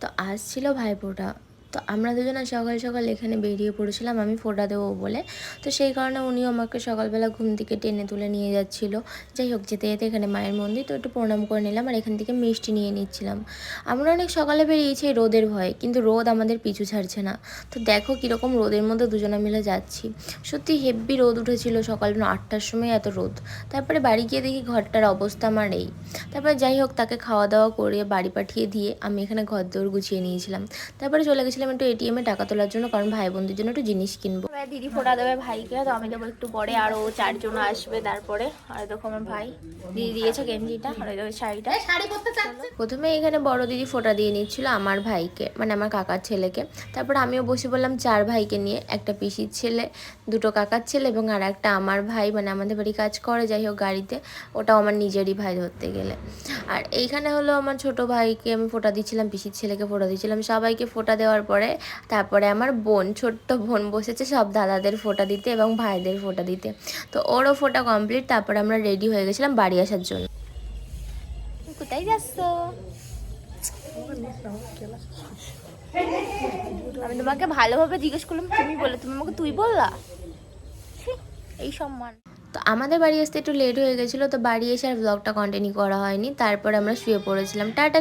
তো আজ ছিল ভাইফোঁটা তো আমরা দুজনে সকাল সকাল এখানে বেরিয়ে পড়েছিলাম, আমি ফোঁটা দেবো বলে। তো সেই কারণে উনিও আমাকে সকালবেলা ঘুম থেকে টেনে তুলে নিয়ে যাচ্ছিল। যাই হোক, যেতে যেতে এখানে মায়ের মন্দির, তো একটু প্রণাম করে নিলাম আর এখান থেকে মিষ্টি নিয়ে নিচ্ছিলাম। আমরা অনেক সকালে বেরিয়েছি রোদের ভয়ে, কিন্তু রোদ আমাদের পিছু ছাড়ছে না। তো দেখো কীরকম রোদের মধ্যে দুজনে মিলে যাচ্ছি। সত্যি হেব্বি রোদ উঠেছিল সকাল আটটার সময় এত রোদ। তারপরে বাড়ি গিয়ে দেখি ঘরটার অবস্থা আমার এই। তারপরে যাই হোক, তাকে খাওয়া দাওয়া করে বাড়ি পাঠিয়ে দিয়ে আমি এখানে ঘর দৌড় গুছিয়ে নিয়েছিলাম। তারপরে চলে গেছিলাম একটু এটিএমে টাকা তোলার জন্য কারণ ভাই বোনদের জন্য একটু জিনিস কিনবো। দিদি ফোটা দেবে ভাইকে তো আমি দেবো একটু পরে আরও চারজন আসবে তারপরে। আর দেখো আমার ভাই দিদি দিয়েছে গেঞ্জিটা আর দেখো শাড়িটা। শাড়ি পরতে চাচ্ছে। প্রথমে এখানে বড় দিদি ফোটা দিয়ে নিচ্ছিল আমার ভাইকে মানে আমার কাকার ছেলেকে। তারপর আমিও বসে বললাম চার ভাইকে নিয়ে একটা পিসির ছেলে দুটো কাকার ছেলে এবং আর একটা আমার ভাই মানে আমাদের বাড়ি কাজ করে যাই হোক গাড়িতে। ওটাও আমার নিজেরই ভাই ধরতে গেলে। আর এইখানে হলো আমার ছোট ভাইকে আমি ফোঁটা দিচ্ছিলাম, পিসির ছেলেকে ফোটা দিচ্ছিলাম। সবাইকে ফোঁটা দেওয়ার পরে তারপরে আমার বোন, ছোট্ট বোন বসেছে সব দাদাদের ফোঁটা দিতে এবং ভাইদের ফোঁটা দিতে। তো ওরও ফোঁটা কমপ্লিট, তারপরে আমরা রেডি হয়ে গেছিলাম বাড়ি আসার জন্য। কোথায় যাচ্ছ? আমি তোমাকে ভালোভাবে জিজ্ঞেস করলাম, তুমি বলে, তুমি আমাকে তুই বললা? এই সম্মান। তো আমাদের বাড়ি আসতে একটু লেট হয়ে গেছিল, তো বাড়ি এসে আর ব্লগটা কন্টিনিউ করা হয়নি। তারপর আমরা শুয়ে পড়েছিলাম। টাটা